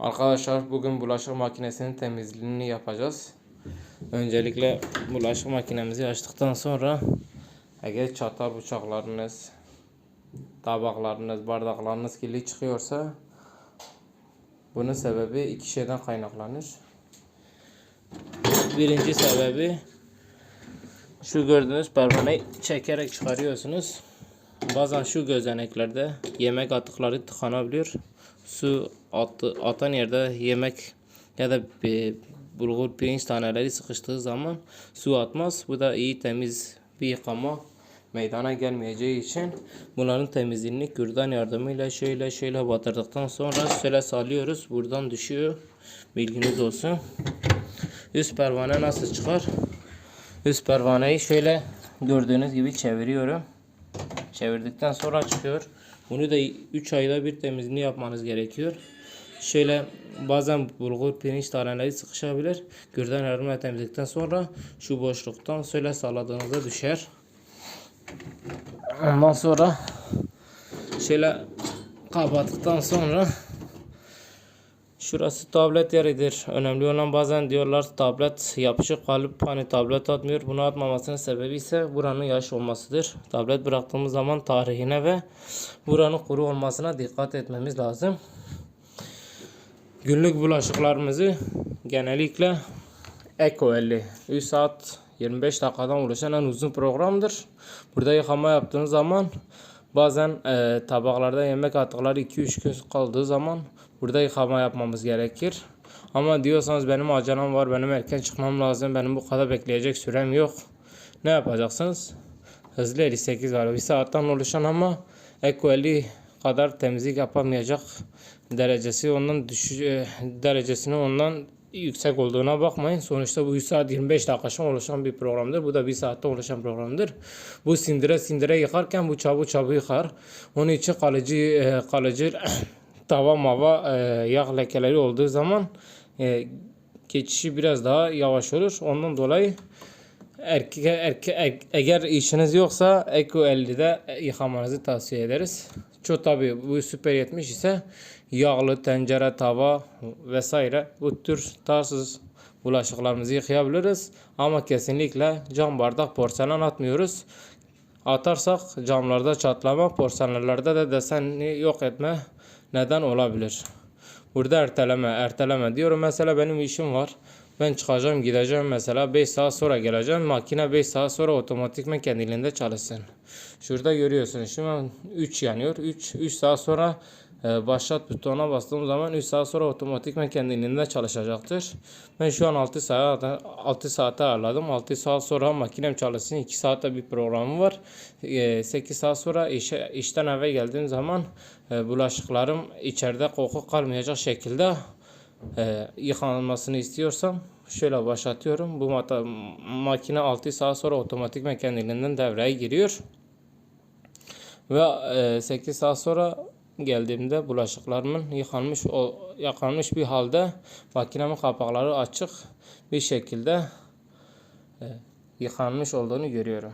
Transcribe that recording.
Arkadaşlar bugün bulaşık makinesinin temizliğini yapacağız. Öncelikle bulaşık makinemizi açtıktan sonra eğer çatal bıçaklarınız, tabaklarınız, bardaklarınız kirli çıkıyorsa bunun sebebi iki şeyden kaynaklanır. Birinci sebebi şu gördüğünüz pervaneyi çekerek çıkarıyorsunuz. Bazen şu gözeneklerde yemek atıkları tıkanabiliyor. Su atı, atan yerde yemek ya da bir bulgur pirinç taneleri sıkıştığı zaman su atmaz. Bu da iyi temiz bir yıkama meydana gelmeyeceği için bunların temizliğini kürdan yardımıyla şöyle şöyle batırdıktan sonra şöyle salıyoruz. Buradan düşüyor. Bilginiz olsun. Üst pervane nasıl çıkar? Üst pervaneyi şöyle gördüğünüz gibi çeviriyorum. Çevirdikten sonra çıkıyor. Bunu da 3 ayda bir temizliğini yapmanız gerekiyor. Şöyle bazen bulgur pirinç taneleri sıkışabilir. Gürdan yardımıyla temizledikten sonra şu boşluktan şöyle salladığınızda düşer. Ondan sonra şöyle kapattıktan sonra Şurası tablet yeridir. Önemli olan bazen diyorlar tablet yapışık kalıp hani tablet atmıyor. Bunu atmamasının sebebi ise buranın yaş olmasıdır. Tablet bıraktığımız zaman tarihine ve buranın kuru olmasına dikkat etmemiz lazım. Günlük bulaşıklarımızı genellikle Eko 50 3 saat 25 dakikadan oluşan en uzun programdır. Burada yıkama yaptığınız zaman bazen e, tabaklarda yemek atıkları 2-3 gün kaldığı zaman burada yıkama yapmamız gerekir. Ama diyorsanız benim acelem var, benim erken çıkmam lazım, benim bu kadar bekleyecek sürem yok. Ne yapacaksınız? Hızlı 58 var. Bir saatten oluşan ama Eko 50 kadar temizlik yapamayacak derecesi ondan düş e, derecesinin ondan yüksek olduğuna bakmayın. Sonuçta bu 100 saat 25 dakika oluşan bir programdır. Bu da 1 saatte oluşan programdır. Bu sindire sindire yıkarken bu çabuk çabuk yıkar. Onun için kalıcı e, kalıcı tava mava e, yağ lekeleri olduğu zaman e, geçişi biraz daha yavaş olur. Ondan dolayı erkek, erkek, eğer işiniz yoksa Eko 50'de yıkamanızı tavsiye ederiz. Çok tabi bu süper 70 ise yağlı tencere, tava vesaire bu tür tarsız bulaşıklarımızı yıkayabiliriz. Ama kesinlikle cam bardak porselen atmıyoruz. Atarsak camlarda çatlama, porselenlerde de desenli yok etme neden olabilir. Burada erteleme, erteleme diyorum. Mesela benim işim var. Ben çıkacağım gideceğim mesela 5 saat sonra geleceğim. Makine 5 saat sonra otomatikman kendiliğinde çalışsın. Şurada görüyorsunuz an 3 yanıyor. 3 3 saat sonra başlat butona bastığım zaman 3 saat sonra otomatikman kendiliğinde çalışacaktır. Ben şu an 6 saat 6 saate ayarladım. 6 saat sonra makinem çalışsın. 2 saatte bir programı var. E, 8 saat sonra işe, işten eve geldiğim zaman e, bulaşıklarım içeride koku kalmayacak şekilde e, yıkanmasını istiyorsam şöyle başlatıyorum. Bu makine 6 saat sonra otomatikman kendiliğinden devreye giriyor. Ve e, 8 saat sonra geldiğimde bulaşıklarımın yıkanmış o yıkanmış bir halde makinemin kapakları açık bir şekilde e, yıkanmış olduğunu görüyorum.